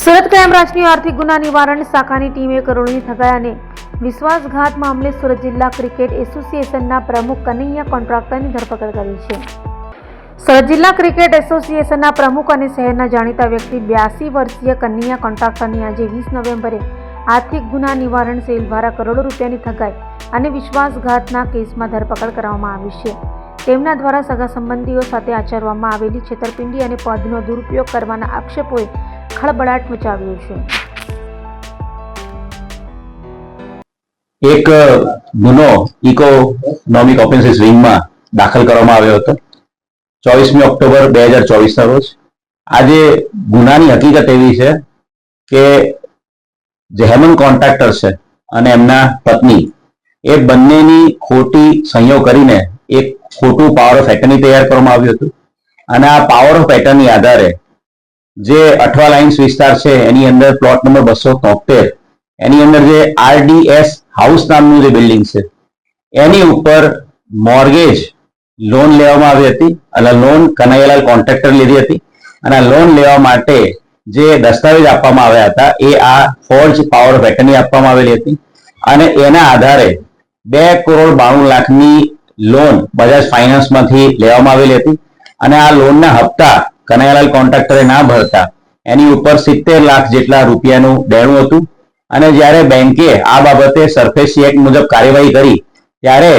Surat crime બ્રાન્ચની આર્થિક ગુના નિવારણ શાખાની ટીમે કરોડોની અને વિશ્વાસઘાત મામલે સુરત જિલ્લા ક્રિકેટ એસોસિએશનના પ્રમુખ કનૈયા કોન્ટ્રાક્ટરની ધરપકડ કરી છે. સુરત જિલ્લા ક્રિકેટ એસોસિએશનના પ્રમુખ અને શહેરના જાણીતા વ્યક્તિ બ્યાસી વર્ષીય કનૈયા કોન્ટ્રાક્ટરની આજે વીસ નવેમ્બરે આર્થિક ગુના નિવારણ સેલ દ્વારા કરોડો રૂપિયાની ઠગાઈ અને વિશ્વાસઘાતના કેસમાં ધરપકડ કરવામાં આવી છે. તેમના દ્વારા સગા સંબંધીઓ સાથે આચરવામાં આવેલી છેતરપિંડી અને પદનો દુરુપયોગ કરવાના આક્ષેપોએ ખળબળાટ મચાવ્યો છે. એક ગુનો ઇકોનોમિક ઓફેન્સીસ વિંગમાં દાખલ કરવામાં આવ્યો હતો. ચોવીસમી ઓક્ટોબર બે હજાર ચોવીસના રોજ. આજે ગુનાની હકીકત એવી છે કે જે હેમન કોન્ટ્રાક્ટર છે અને એમના પત્ની, એ બંનેની ખોટી સંયોગ કરીને એક ખોટું પાવર ઓફ એટર્ની તૈયાર કરવામાં આવ્યું હતું. અને આ પાવર ઓફ એટર્ની આધારે જે અઠવા લાઇન્સ વિસ્તાર છે, એની અંદર પ્લોટ નંબર બસો તોતેર, એની અંદર જે આરડીએસ હાઉસ નામનું જે બિલ્ડિંગ છે, એની ઉપર મોર્ગેજ લોન લેવામાં આવી હતી અને લોન કનૈયાલાલ કોન્ટ્રાક્ટર લીધી હતી. અને આ લોન લેવા માટે જે દસ્તાવેજ આપવામાં આવ્યા હતા, એ આ ફોર્જ પાવર ઓફ એટર્ની આપવામાં આવેલી હતી. અને એના આધારે બે કરોડ બાણું લાખની લોન બજાજ ફાઇનાન્સમાંથી લેવામાં આવેલી હતી. અને આ લોનના હપ્તા કનૈયાલાલ કોન્ટ્રાક્ટરે ના ભરતા. એની ઉપર સિત્તેર લાખ જેટલા રૂપિયાનું દેણું હતું. અને જ્યારે બેંકે આ બાબતે સરફેસી એક્ટ મુજબ કાર્યવાહી કરી, ત્યારે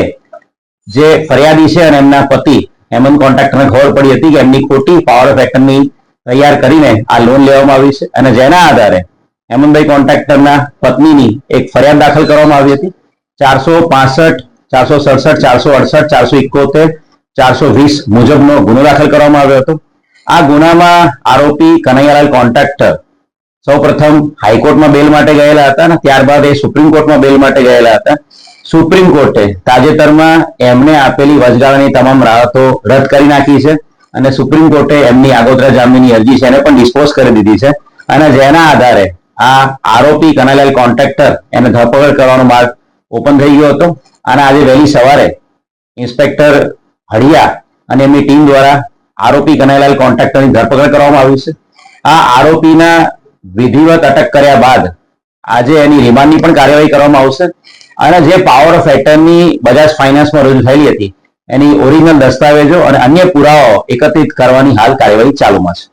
જે ફરિયાદી છે અને એમના પતિ હેમંત કોન્ટ્રાક્ટરને ખબર પડી હતી કે એમની ખોટી પાવર ઓફ એટર્ની તૈયાર કરીને આ લોન લેવામાં આવી છે. અને જેના આધારે હેમંતભાઈ કોન્ટ્રાક્ટરના પત્નીની એક ફરિયાદ દાખલ કરવામાં આવી હતી. ચારસો પાસઠ ચારસો સડસઠ, ચારસો અડસઠ, ચારસો ઇકોતેર, ચારસો વીસ મુજબનો ગુનો દાખલ કરવામાં આવ્યો હતો. આ ગુનામાં આરોપી કનૈયાલાલ કોન્ટ્રાક્ટર સૌપ્રથમ હાઈકોર્ટમાં બેલ માટે ગયેલા હતા અને ત્યારબાદ એ સુપ્રીમ કોર્ટમાં બેલ માટે ગયેલા હતા. સુપ્રીમ કોર્ટે તાજેતરમાં એમને આપેલી વચગાળાની તમામ રાહતો રદ કરી નાખી છે અને સુપ્રીમ કોર્ટે એમની આગોતરા જામીનની અરજી છે એને પણ ડિસ્પોઝ કરી દીધી છે. અને જેના આધારે આ આરોપી કનૈયાલાલ કોન્ટ્રાક્ટર એને ધરપકડ કરવાનો માર્ગ ઓપન થઈ ગયો હતો. અને આજે વહેલી સવારે ઇન્સ્પેક્ટર હળિયા અને એમની ટીમ દ્વારા આરોપી કનૈલાલ કોન્ટ્રાક્ટરની ધરપકડ કરવામાં આવી છે. આ આરોપીના વિધિવત અટક કર્યા બાદ આજે એની રિમાન્ડની પણ કાર્યવાહી કરવામાં આવશે અને જે પાવર ઓફ એટર્ની બજાજ ફાઇનાન્સમાં રજૂ થયેલી હતી એની ઓરિજિનલ દસ્તાવેજો અને અન્ય પુરાવાઓ એકત્રિત કરવાની હાલ કાર્યવાહી ચાલુમાં છે.